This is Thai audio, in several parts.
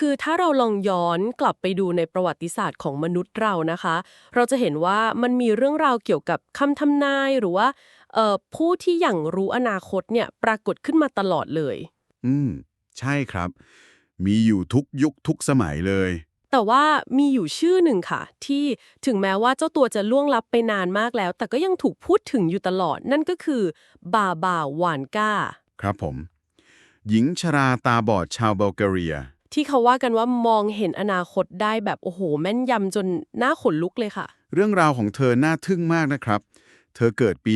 คือถ้าเราลองย้อนกลับไปดูในประวัติศาสตร์ของมนุษย์เรานะคะ เราจะเห็นว่ามันมีเรื่องราวเกี่ยวกับคำทำนายหรือว่าเอ่อผู้ที่อย่างรู้อนาคตเนี่ยปรากฏขึ้นมาตลอดเลย อืม ใช่ครับ มีอยู่ทุกยุคทุกสมัยเลย แต่ว่ามีอยู่ชื่อหนึ่งค่ะ ที่ถึงแม้ว่าเจ้าตัวจะล่วงลับไปนานมากแล้ว แต่ก็ยังถูกพูดถึงอยู่ตลอด นั่นก็คือบาบาวานกาครับผม หญิงชราตาบอดชาวบัลแกเรีย ที่เขาว่ากันว่ามองเห็นอนาคตได้แบบโอ้โห แม่นยำจนหน้าขนลุกเลยค่ะ เรื่องราวของเธอน่าทึ่งมากนะครับ เธอเกิดปี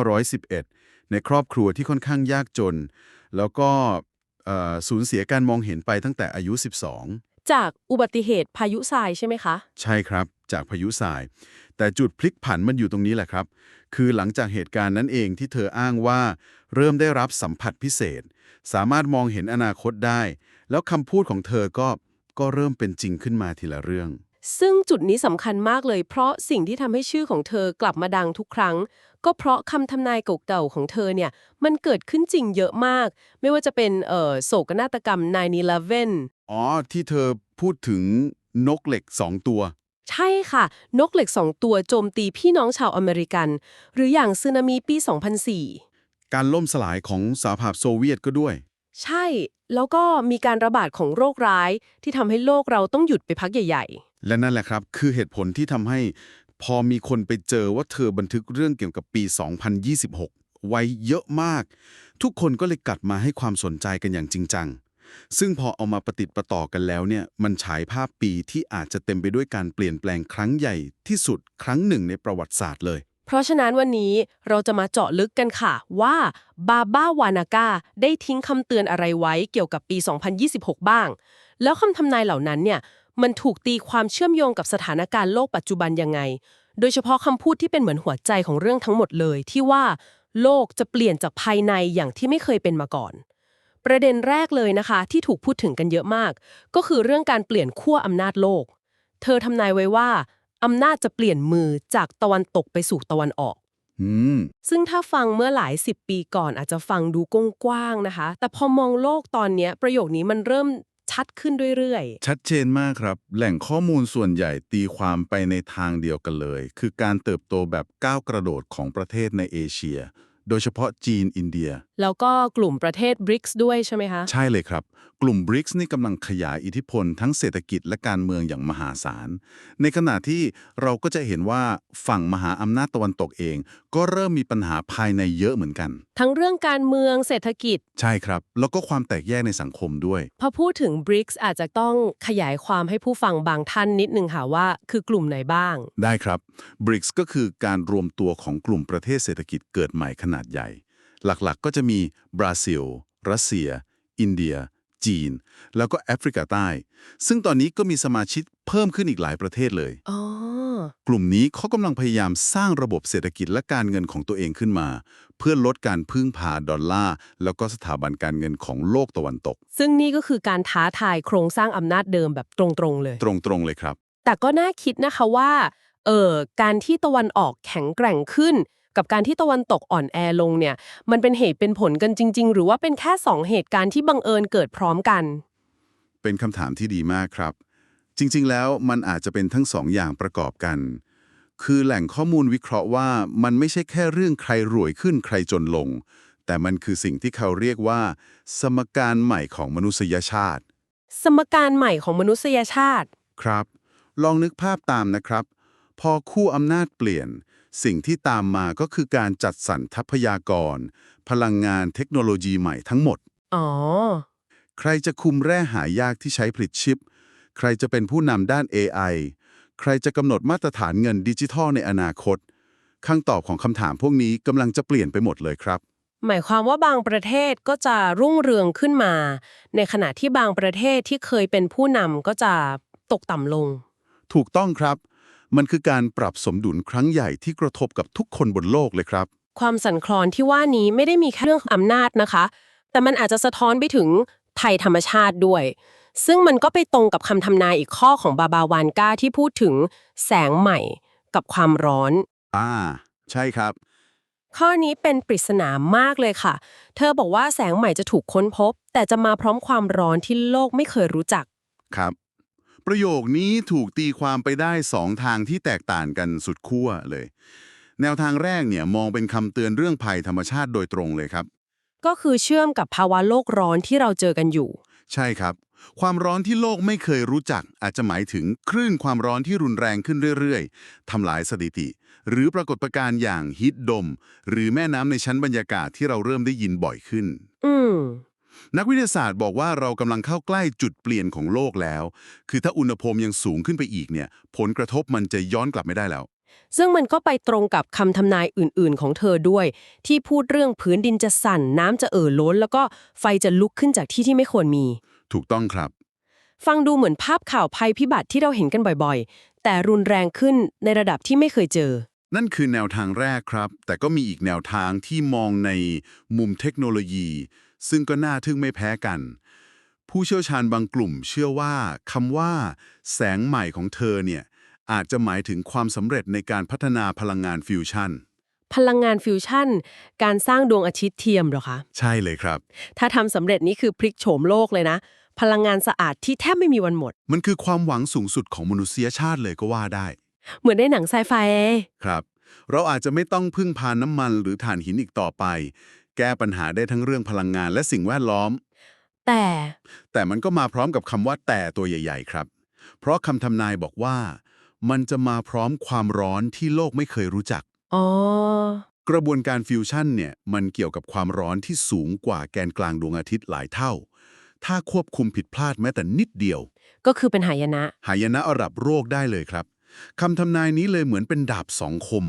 1911 ในครอบครัวที่ค่อนข้างยากจน แล้วก็เอ่อสูญเสียการมองเห็นไปตั้งแต่อายุ 12 จากอุบัติเหตุพายุทรายใช่ไหมคะ ใช่ครับจากพายุทราย แต่จุดพลิกผันมันอยู่ตรงนี้แหละครับ คือหลังจากเหตุการณ์นั้นเองที่เธออ้างว่า เริ่มได้รับสัมผัสพิเศษ สามารถมองเห็นอนาคตได้ แล้วคำพูดของเธอก็ก็เริ่มเป็นจริงขึ้นมาทีละเรื่อง ซึ่งจุดนี้สำคัญมากเลย เพราะสิ่งที่ทำให้ชื่อของเธอกลับมาดังทุกครั้ง ก็เพราะคำทำนายเก่าๆของเธอเนี่ย มันเกิดขึ้นจริงเยอะมาก ไม่ว่าจะเป็นเอ่อโศกนาฏกรรม9-11อ๋อ ที่เธอพูดถึงนกเหล็กสองตัว ใช่ค่ะ นกเหล็กสองตัวโจมตีพี่น้องชาวอเมริกัน หรืออย่างสึนามิปี 2004 การล่มสลายของสหภาพโซเวียตก็ด้วย ใช่ แล้วก็มีการระบาดของโรคร้ายที่ทำให้โลกเราต้องหยุดไปพักใหญ่ๆและนั่นแหละครับ คือเหตุผลที่ทำให้พอมีคนไปเจอว่าเธอบันทึกเรื่องเกี่ยวกับปี 2026 ไว้เยอะมาก ทุกคนก็เลยกลัดมาให้ความสนใจกันอย่างจริงจัง ซึ่งพอเอามาประติดประต่อกันแล้วเนี่ย มันฉายภาพปีที่อาจจะเต็มไปด้วยการเปลี่ยนแปลงครั้งใหญ่ที่สุดครั้งหนึ่งในประวัติศาสตร์เลย เพราะฉะนั้นวันนี้เราจะมาเจาะลึกกันค่ะ ว่าบาบ้าวานาก้าได้ทิ้งคำเตือนอะไรไว้เกี่ยวกับปี 2026 บ้าง แล้วคำทำนายเหล่านั้นเนี่ยมันถูกตีความเชื่อมโยงกับสถานการณ์โลกปัจจุบันยังไง โดยเฉพาะคำพูดที่เป็นเหมือนหัวใจของเรื่องทั้งหมดเลย ที่ว่าโลกจะเปลี่ยนจากภายในอย่างที่ไม่เคยเป็นมาก่อน ประเด็นแรกเลยนะคะ ที่ถูกพูดถึงกันเยอะมาก ก็คือเรื่องการเปลี่ยนขั้วอำนาจโลก เธอทำนายไว้ว่า อำนาจจะเปลี่ยนมือจากตะวันตกไปสู่ตะวันออก อืม ซึ่งถ้าฟังเมื่อหลายสิบปีก่อนอาจจะฟังดูกว้างๆนะคะ แต่พอมองโลกตอนเนี้ยประโยคนี้มันเริ่มชัดขึ้นเรื่อยชัดเจนมากครับ แหล่งข้อมูลส่วนใหญ่ตีความไปในทางเดียวกันเลย คือการเติบโตแบบก้าวกระโดดของประเทศในเอเชีย โดยเฉพาะจีนอินเดียๆแล้วก็กลุ่มประเทศบริกส์ด้วยใช่ไหมคะ ใช่เลยครับ กลุ่ม BRICS นี่กำลังขยายอิทธิพลทั้งเศรษฐกิจและการเมืองอย่างมหาศาล ในขณะที่เราก็จะเห็นว่าฝั่งมหาอำนาจตะวันตกเอง ก็เริ่มมีปัญหาภายในเยอะเหมือนกัน ทั้งเรื่องการเมืองเศรษฐกิจ ใช่ครับ แล้วก็ความแตกแยกในสังคมด้วย พอพูดถึงบริกส์อาจจะต้องขยายความให้ผู้ฟังบางท่านนิดนึงค่ะว่าคือกลุ่มไหนบ้าง ได้ครับ BRICS ก็คือการรวมตัวของกลุ่มประเทศเศรษฐกิจเกิดใหม่ขนาดใหญ่ หลักๆก็จะมีบราซิล รัสเซีย อินเดีย จีน แล้วก็แอฟริกาใต้ ซึ่งตอนนี้ก็มีสมาชิกเพิ่มขึ้นอีกหลายประเทศเลยอ๋อกลุ่มนี้เขากำลังพยายามสร้างระบบเศรษฐกิจและการเงินของตัวเองขึ้นมา เพื่อลดการพึ่งพาดอลลาร์แล้วก็สถาบันการเงินของโลกตะวันตก ซึ่งนี่ก็คือการท้าทายโครงสร้างอำนาจเดิมแบบตรงๆเลย ตรงๆเลยครับ แต่ก็น่าคิดนะคะว่าเออการที่ตะวันออกแข็งแกร่งขึ้น กับการที่ตะวันตกอ่อนแอลงเนี่ย มันเป็นเหตุเป็นผลกันจริง ๆ หรือว่าเป็นแค่สองเหตุการณ์ที่บังเอิญเกิดพร้อมกัน เป็นคำถามที่ดีมากครับ จริง ๆ แล้วมันอาจจะเป็นทั้งสองอย่างประกอบกัน คือแหล่งข้อมูลวิเคราะห์ว่ามันไม่ใช่แค่เรื่องใครรวยขึ้นใครจนลง แต่มันคือสิ่งที่เขาเรียกว่า สมการใหม่ของมนุษยชาติ สมการใหม่ของมนุษยชาติ ครับ ลองนึกภาพตามนะครับ พอคู่อำนาจเปลี่ยน สิ่งที่ตามมาก็คือการจัดสรรทรัพยากร พลังงานเทคโนโลยีใหม่ทั้งหมด อ๋อ ใครจะคุมแร่หายากที่ใช้ผลิตชิป ใครจะเป็นผู้นำด้าน AI ใครจะกำหนดมาตรฐานเงินดิจิทัลในอนาคตคำตอบของคำถามพวกนี้กำลังจะเปลี่ยนไปหมดเลยครับ หมายความว่าบางประเทศก็จะรุ่งเรืองขึ้นมา ในขณะที่บางประเทศที่เคยเป็นผู้นำก็จะตกต่ำลง ถูกต้องครับ มันคือการปรับสมดุลครั้งใหญ่ที่กระทบกับทุกคนบนโลกเลยครับ ความสั่นคลอนที่ว่านี้ไม่ได้มีแค่เรื่องอำนาจนะคะ แต่มันอาจจะสะท้อนไปถึงภัยธรรมชาติด้วย ซึ่งมันก็ไปตรงกับคำทำนายอีกข้อของบาบาวานกาที่พูดถึงแสงใหม่กับความร้อน อ่า ใช่ครับ ข้อนี้เป็นปริศนามากเลยค่ะ เธอบอกว่าแสงใหม่จะถูกค้นพบ แต่จะมาพร้อมความร้อนที่โลกไม่เคยรู้จัก ครับ ประโยคนี้ถูกตีความไปได้สองทางที่แตกต่างกันสุดขั้วเลย แนวทางแรกเนี่ยมองเป็นคำเตือนเรื่องภัยธรรมชาติโดยตรงเลยครับ ก็คือเชื่อมกับภาวะโลกร้อนที่เราเจอกันอยู่ ใช่ครับ ความร้อนที่โลกไม่เคยรู้จัก อาจจะหมายถึงคลื่นความร้อนที่รุนแรงขึ้นเรื่อยๆทำลายสถิติ หรือปรากฏการณ์อย่างฮิตดม หรือแม่น้ำในชั้นบรรยากาศที่เราเริ่มได้ยินบ่อยขึ้น อืม นักวิทยาศาสตร์บอกว่าเรากำลังเข้าใกล้จุดเปลี่ยนของโลกแล้ว คือถ้าอุณหภูมิยังสูงขึ้นไปอีกเนี่ย ผลกระทบมันจะย้อนกลับไม่ได้แล้ว ซึ่งมันก็ไปตรงกับคำทำนายอื่น ๆ ของเธอด้วย ที่พูดเรื่องพื้นดินจะสั่นน้ำจะเอ่อล้น แล้วก็ไฟจะลุกขึ้นจากที่ที่ไม่ควรมี ถูกต้องครับ ฟังดูเหมือนภาพข่าวภัยพิบัติที่เราเห็นกันบ่อยๆ แต่รุนแรงขึ้นในระดับที่ไม่เคยเจอ นั่นคือแนวทางแรกครับ แต่ก็มีอีกแนวทางที่มองในมุมเทคโนโลยี ซึ่งก็น่าทึ่งไม่แพ้กัน ผู้เชี่ยวชาญบางกลุ่มเชื่อว่าคำว่า แสงใหม่ของเธอเนี่ยอาจจะหมายถึงความสำเร็จในการพัฒนาพลังงานฟิวชั่นพลังงานฟิวชั่น การสร้างดวงอาทิตย์เทียมเหรอคะ ใช่เลยครับ ถ้าทำสำเร็จนี่คือพลิกโฉมโลกเลยนะ พลังงานสะอาดที่แทบไม่มีวันหมด มันคือความหวังสูงสุดของมนุษยชาติเลยก็ว่าได้ เหมือนในหนังไซไฟครับ เราอาจจะไม่ต้องพึ่งพาน้ำมันหรือถ่านหินอีกต่อไป แก้ปัญหาได้ทั้งเรื่องพลังงานและสิ่งแวดล้อม แต่ แต่มันก็มาพร้อมกับคำว่าแต่ตัวใหญ่ ๆ ครับ เพราะคำทำนายบอกว่า มันจะมาพร้อมความร้อนที่โลกไม่เคยรู้จัก อ๋อกระบวนการฟิวชั่นเนี่ยมันเกี่ยวกับความร้อนที่สูงกว่าแกนกลางดวงอาทิตย์หลายเท่า ถ้าควบคุมผิดพลาดแม้แต่นิดเดียว ก็คือเป็นหายนะ หายนะระดับโรคได้เลยครับคำทำนายนี้เลยเหมือนเป็นดาบสองคม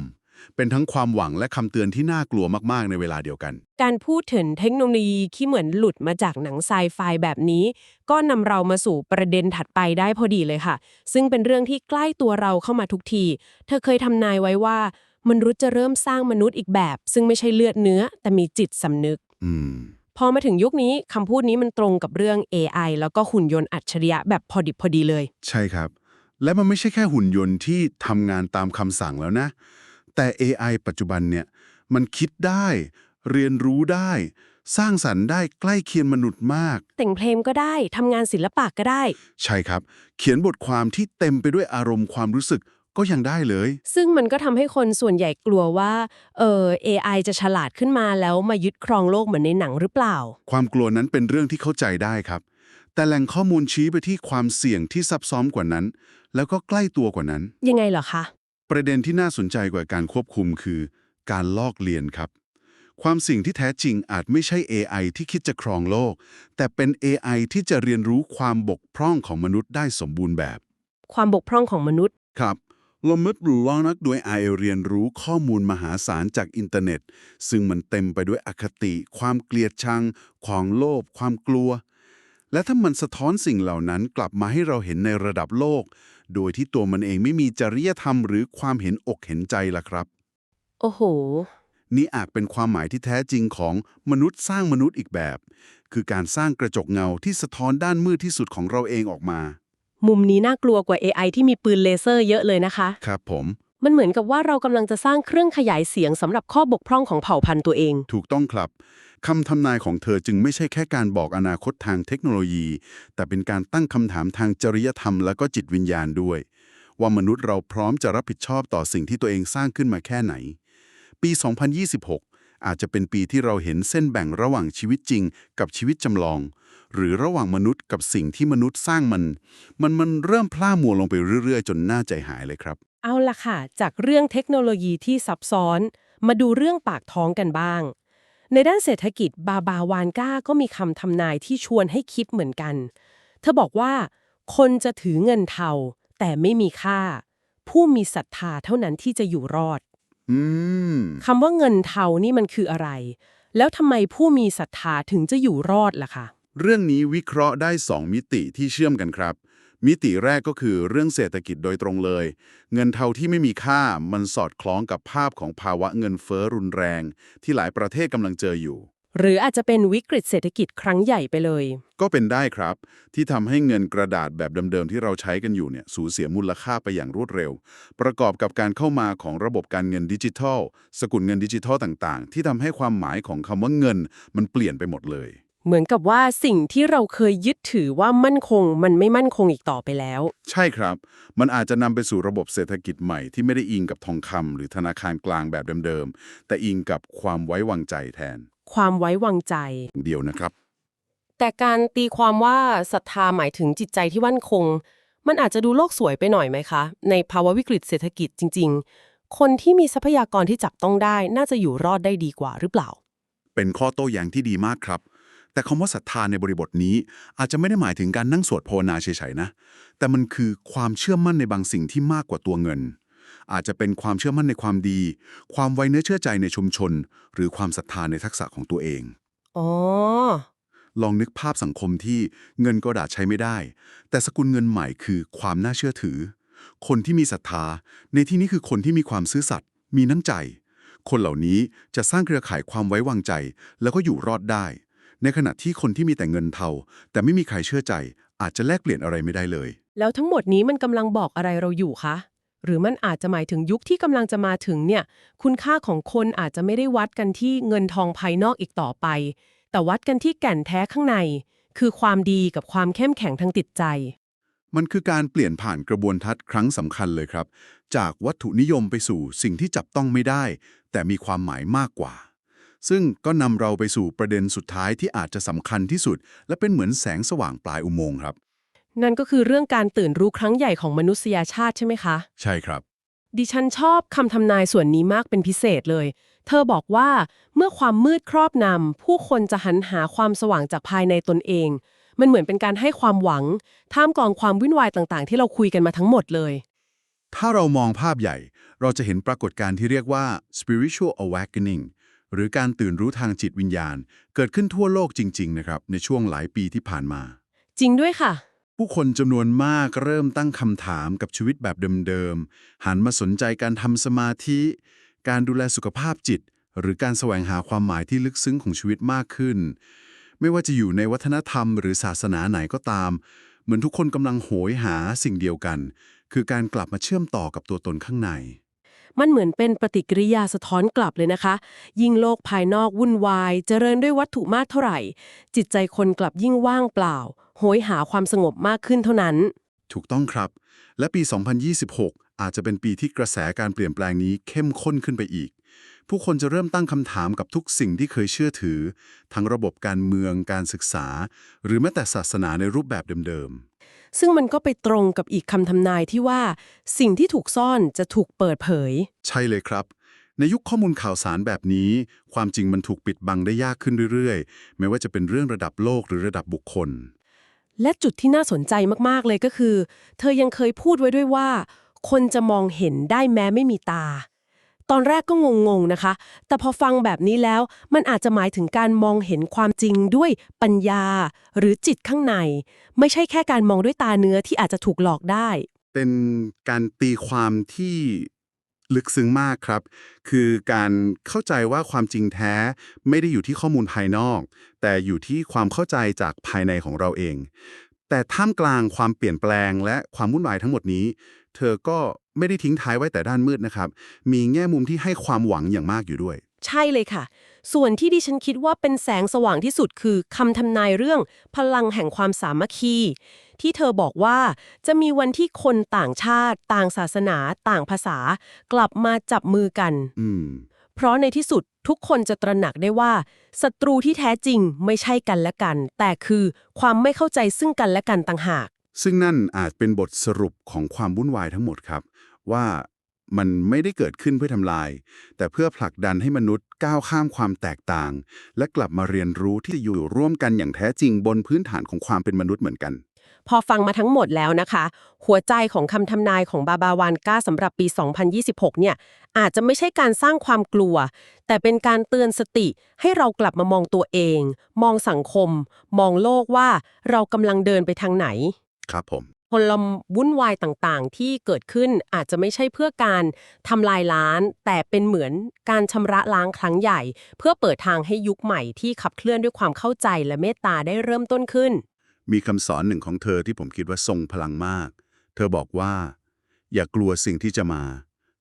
เป็นทั้งความหวังและคำเตือนที่น่ากลัวมากๆ ในเวลาเดียวกัน การพูดถึงเทคโนโลยีที่เหมือนหลุดมาจากหนังไซไฟแบบนี้ ก็นำเรามาสู่ประเด็นถัดไปได้พอดีเลยค่ะ ซึ่งเป็นเรื่องที่ใกล้ตัวเราเข้ามาทุกที เธอเคยทำนายไว้ว่ามนุษย์จะเริ่มสร้างมนุษย์อีกแบบ ซึ่งไม่ใช่เลือดเนื้อ แต่มีจิตสำนึกอืมพอมาถึงยุคนี้คำพูดนี้มันตรงกับเรื่อง AI แล้วก็หุ่นยนต์อัจฉริยะแบบพอดิบพอดีเลย ใช่ครับ และมันไม่ใช่แค่หุ่นยนต์ที่ทำงานตามคำสั่งแล้วนะ แต่ AI ปัจจุบันเนี่ยมันคิดได้ เรียนรู้ได้ สร้างสรรค์ได้ใกล้เคียงมนุษย์มาก แต่งเพลงก็ได้ทำงานศิลปะก็ได้ ใช่ครับ เขียนบทความที่เต็มไปด้วยอารมณ์ความรู้สึกก็ยังได้เลย ซึ่งมันก็ทำให้คนส่วนใหญ่กลัวว่า เออ AI จะฉลาดขึ้นมาแล้วมายึดครองโลกเหมือนในหนังหรือเปล่า ความกลัวนั้นเป็นเรื่องที่เข้าใจได้ครับ แต่แหล่งข้อมูลชี้ไปที่ความเสี่ยงที่ซับซ้อนกว่านั้น แล้วก็ใกล้ตัวกว่านั้น ยังไงเหรอคะ ประเด็นที่น่าสนใจกว่าการควบคุมคือ การลอกเลียนครับ ความสิ่งที่แท้จริงอาจไม่ใช่ AI ที่คิดจะครองโลก แต่เป็น AI ที่จะเรียนรู้ความบกพร่องของมนุษย์ได้สมบูรณ์แบบ ความบกพร่องของมนุษย์ครับลมมดลองนักโดย AI เรียนรู้ข้อมูลมหาศาลจากอินเทอร์เน็ต ซึ่งมันเต็มไปด้วยอคติ ความเกลียดชัง ความโลภความกลัว และถ้ามันสะท้อนสิ่งเหล่านั้นกลับมาให้เราเห็นในระดับโลก โดยที่ตัวมันเองไม่มีจริยธรรมหรือความเห็นอกเห็นใจล่ะครับ โอ้โห นี่อาจเป็นความหมายที่แท้จริงของมนุษย์สร้างมนุษย์อีกแบบ คือการสร้างกระจกเงาที่สะท้อนด้านมืดที่สุดของเราเองออกมา มุมนี้น่ากลัวกว่า AI ที่มีปืนเลเซอร์เยอะเลยนะคะ ครับผม มันเหมือนกับว่าเรากำลังจะสร้างเครื่องขยายเสียงสำหรับข้อบกพร่องของเผ่าพันธุ์ตัวเอง ถูกต้องครับ คำทำนายของเธอจึงไม่ใช่แค่การบอกอนาคตทางเทคโนโลยี แต่เป็นการตั้งคำถามทางจริยธรรมและก็จิตวิญญาณด้วย ว่ามนุษย์เราพร้อมจะรับผิดชอบต่อสิ่งที่ตัวเองสร้างขึ้นมาแค่ไหน ปี 2026 อาจจะเป็นปีที่เราเห็นเส้นแบ่งระหว่างชีวิตจริง กับชีวิตจำลอง หรือระหว่างมนุษย์กับสิ่งที่มนุษย์สร้างมัน มันมันเริ่มพล่ามัวลงไปเรื่อยๆ จนน่าใจหายเลยครับ เอาล่ะค่ะ จากเรื่องเทคโนโลยีที่ซับซ้อน มาดูเรื่องปากท้องกันบ้าง ในด้านเศรษฐกิจบาบาวานก้าก็มีคำทำนายที่ชวนให้คิดเหมือนกัน เธอบอกว่า คนจะถือเงินเทาแต่ไม่มีค่า ผู้มีศรัทธาเท่านั้นที่จะอยู่รอดอืมคำว่าเงินเทานี่มันคืออะไร แล้วทำไมผู้มีศรัทธาถึงจะอยู่รอดล่ะคะ เรื่องนี้วิเคราะห์ได้2มิติที่เชื่อมกันครับ มิติแรกก็คือเรื่องเศรษฐกิจโดยตรงเลย เงินเทาที่ไม่มีค่ามันสอดคล้องกับภาพของภาวะเงินเฟ้อรุนแรง ที่หลายประเทศกำลังเจออยู่ หรืออาจจะเป็นวิกฤตเศรษฐกิจครั้งใหญ่ไปเลย ก็เป็นได้ครับ ที่ทำให้เงินกระดาษแบบเดิมๆที่เราใช้กันอยู่เนี่ยสูญเสียมูลค่าไปอย่างรวดเร็ว ประกอบกับการเข้ามาของระบบการเงินดิจิทัล สกุลเงินดิจิทัลต่างๆ ที่ทำให้ความหมายของคำว่าเงิน มันเปลี่ยนไปหมดเลย เหมือนกับว่าสิ่งที่เราเคยยึดถือว่ามั่นคง มันไม่มั่นคงอีกต่อไปแล้ว ใช่ครับ มันอาจจะนำไปสู่ระบบเศรษฐกิจใหม่ที่ไม่ได้อิงกับทองคำหรือธนาคารกลางแบบเดิมๆ แต่อิงกับความไว้วางใจแทน ความไว้วางใจ เดียวนะครับ แต่การตีความว่าศรัทธาหมายถึงจิตใจที่มั่นคง มันอาจจะดูโลกสวยไปหน่อยไหมคะ ในภาวะวิกฤตเศรษฐกิจจริง ๆ คนที่มีทรัพยากรที่จับต้องได้ น่าจะอยู่รอดได้ดีกว่าหรือเปล่า เป็นข้อโต้แย้งที่ดีมากครับ แต่คำว่าศรัทธาในบริบทนี้อาจจะไม่ได้หมายถึงการนั่งสวดภาวนาเฉยๆนะ แต่มันคือความเชื่อมั่นในบางสิ่งที่มากกว่าตัวเงิน อาจจะเป็นความเชื่อมั่นในความดี ความไว้เนื้อเชื่อใจในชุมชน หรือความศรัทธาในทักษะของตัวเอง อ๋อ ลองนึกภาพสังคมที่เงินกระดาษใช้ไม่ได้ แต่สกุลเงินใหม่คือความน่าเชื่อถือ คนที่มีศรัทธา ในที่นี้คือคนที่มีความซื่อสัตย์มีน้ำใจ คนเหล่านี้จะสร้างเครือข่ายความไว้วางใจ แล้วก็อยู่รอดได้ ในขณะที่คนที่มีแต่เงินเทา แต่ไม่มีใครเชื่อใจ อาจจะแลกเปลี่ยนอะไรไม่ได้เลย แล้วทั้งหมดนี้มันกำลังบอกอะไรเราอยู่คะ หรือมันอาจจะหมายถึงยุคที่กำลังจะมาถึงเนี่ย คุณค่าของคนอาจจะไม่ได้วัดกันที่เงินทองภายนอกอีกต่อไป แต่วัดกันที่แก่นแท้ข้างใน คือความดีกับความเข้มแข็งทางจิตใจ มันคือการเปลี่ยนผ่านกระบวนทัศน์ครั้งสำคัญเลยครับ จากวัตถุนิยมไปสู่สิ่งที่จับต้องไม่ได้ แต่มีความหมายมากกว่า ซึ่งก็นำเราไปสู่ประเด็นสุดท้ายที่อาจจะสำคัญที่สุด และเป็นเหมือนแสงสว่างปลายอุโมงค์ครับ นั่นก็คือเรื่องการตื่นรู้ครั้งใหญ่ของมนุษยชาติใช่ไหมคะ ใช่ครับ ดิฉันชอบคำทำนายส่วนนี้มากเป็นพิเศษเลย เธอบอกว่าเมื่อความมืดครอบนำผู้คนจะหันหาความสว่างจากภายในตนเอง มันเหมือนเป็นการให้ความหวัง ท่ามกลางความวุ่นวายต่างๆ ที่เราคุยกันมาทั้งหมดเลย ถ้าเรามองภาพใหญ่ เราจะเห็นปรากฏการณ์ที่เรียกว่า spiritual awakening หรือการตื่นรู้ทางจิตวิญญาณ เกิดขึ้นทั่วโลกจริง ๆ นะครับ ในช่วงหลายปีที่ผ่านมา จริงด้วยค่ะ ผู้คนจำนวนมากเริ่มตั้งคำถามกับชีวิตแบบเดิมๆ หันมาสนใจการทำสมาธิ การดูแลสุขภาพจิต หรือการแสวงหาความหมายที่ลึกซึ้งของชีวิตมากขึ้น ไม่ว่าจะอยู่ในวัฒนธรรมหรือศาสนาไหนก็ตาม เหมือนทุกคนกำลังโหยหาสิ่งเดียวกัน คือการกลับมาเชื่อมต่อกับตัวตนข้างใน มันเหมือนเป็นปฏิกิริยาสะท้อนกลับเลยนะคะ ยิ่งโลกภายนอกวุ่นวาย เจริญด้วยวัตถุมากเท่าไหร่ จิตใจคนกลับยิ่งว่างเปล่า โหยหาความสงบมากขึ้นเท่านั้น ถูกต้องครับ และปี 2026 อาจจะเป็นปีที่กระแสการเปลี่ยนแปลงนี้เข้มข้นขึ้นไปอีก ผู้คนจะเริ่มตั้งคำถามกับทุกสิ่งที่เคยเชื่อถือ ทั้งระบบการเมืองการศึกษา หรือแม้แต่ศาสนาในรูปแบบเดิม ซึ่งมันก็ไปตรงกับอีกคำทำนายที่ว่า สิ่งที่ถูกซ่อนจะถูกเปิดเผยๆใช่เลยครับ ในยุคข้อมูลข่าวสารแบบนี้ ความจริงมันถูกปิดบังได้ยากขึ้นเรื่อยๆ ไม่ว่าจะเป็นเรื่องระดับโลกหรือระดับบุคคล และจุดที่น่าสนใจมากๆเลยก็คือ เธอยังเคยพูดไว้ด้วยว่า คนจะมองเห็นได้แม้ไม่มีตา ตอนแรกก็งงๆนะคะ แต่พอฟังแบบนี้แล้วมันอาจจะหมายถึงการมองเห็นความจริงด้วยปัญญา หรือจิตข้างใน ไม่ใช่แค่การมองด้วยตาเนื้อที่อาจจะถูกหลอกได้ เป็นการตีความที่ลึกซึ้งมากครับ คือการเข้าใจว่าความจริงแท้ไม่ได้อยู่ที่ข้อมูลภายนอก แต่อยู่ที่ความเข้าใจจากภายในของเราเอง แต่ท่ามกลางความเปลี่ยนแปลงและความวุ่นวายทั้งหมดนี้ เธอก็ไม่ได้ทิ้งท้ายไว้แต่ด้านมืดนะครับ มีแง่มุมที่ให้ความหวังอย่างมากอยู่ด้วย ใช่เลยค่ะ ส่วนที่ดิฉันคิดว่าเป็นแสงสว่างที่สุดคือคำทำนายเรื่องพลังแห่งความสามัคคี ที่เธอบอกว่าจะมีวันที่คนต่างชาติ ต่างศาสนา ต่างภาษา กลับมาจับมือกัน อืม เพราะในที่สุดทุกคนจะตระหนักได้ว่าศัตรูที่แท้จริงไม่ใช่กันและกัน แต่คือความไม่เข้าใจซึ่งกันและกันต่างหาก ซึ่งนั่นอาจเป็นบทสรุปของความวุ่นวายทั้งหมดครับ ว่ามันไม่ได้เกิดขึ้นเพื่อทำลาย แต่เพื่อผลักดันให้มนุษย์ก้าวข้ามความแตกต่าง และกลับมาเรียนรู้ที่จะอยู่ร่วมกันอย่างแท้จริงบนพื้นฐานของความเป็นมนุษย์เหมือนกัน พอฟังมาทั้งหมดแล้วนะคะ หัวใจของคำทำนายของบาบาวานก้าสำหรับปี 2026 เนี่ย อาจจะไม่ใช่การสร้างความกลัว แต่เป็นการเตือนสติให้เรากลับมามองตัวเอง มองสังคม มองโลกว่าเรากำลังเดินไปทางไหน ครับผมพลมวุ่นวายต่างๆ ที่เกิดขึ้นอาจจะไม่ใช่เพื่อการทำลายล้าน แต่เป็นเหมือนการชำระล้างครั้งใหญ่ เพื่อเปิดทางให้ยุคใหม่ที่ขับเคลื่อนด้วยความเข้าใจและเมตตาได้เริ่มต้นขึ้น มีคำสอนหนึ่งของเธอที่ผมคิดว่าทรงพลังมาก เธอบอกว่า อย่ากลัวสิ่งที่จะมา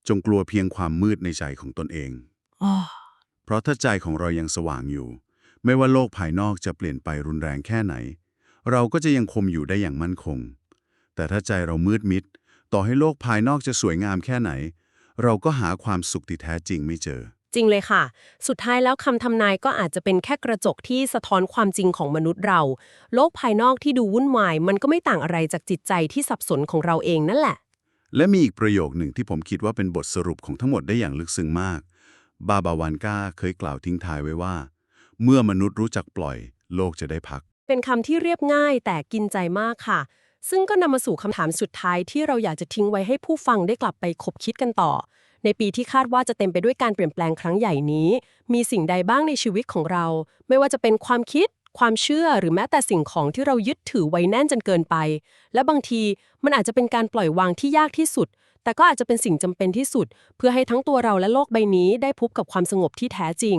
จงกลัวเพียงความมืดในใจของตนเองเพราะถ้าใจของเรายังสว่างอยู่ ไม่ว่าโลกภายนอกจะเปลี่ยนไปรุนแรงแค่ไหน เราก็จะยังคงอยู่ได้อย่างมั่นคง แต่ถ้าใจเรามืดมิด ต่อให้โลกภายนอกจะสวยงามแค่ไหน เราก็หาความสุขที่แท้จริงไม่เจอ จริงเลยค่ะ สุดท้ายแล้วคำทำนายก็อาจจะเป็นแค่กระจกที่สะท้อนความจริงของมนุษย์เรา โลกภายนอกที่ดูวุ่นวาย มันก็ไม่ต่างอะไรจากจิตใจที่สับสนของเราเองนั่นแหละ และมีอีกประโยคหนึ่งที่ผมคิดว่าเป็นบทสรุปของทั้งหมดได้อย่างลึกซึ้งมาก บาบาวานกาเคยกล่าวทิ้งท้ายไว้ว่า เมื่อมนุษย์รู้จักปล่อย โลกจะได้พัก เป็นคำที่เรียบง่ายแต่กินใจมากค่ะ ซึ่งก็นำมาสู่คำถามสุดท้ายที่เราอยากจะทิ้งไว้ให้ผู้ฟังได้กลับไปคบคิดกันต่อ ในปีที่คาดว่าจะเต็มไปด้วยการเปลี่ยนแปลงครั้งใหญ่นี้ มีสิ่งใดบ้างในชีวิตของเรา ไม่ว่าจะเป็นความคิด ความเชื่อหรือแม้แต่สิ่งของที่เรายึดถือไว้แน่นจนเกินไป และบางทีมันอาจจะเป็นการปล่อยวางที่ยากที่สุด แต่ก็อาจจะเป็นสิ่งจำเป็นที่สุด เพื่อให้ทั้งตัวเราและโลกใบนี้ได้พบกับความสงบที่แท้จริง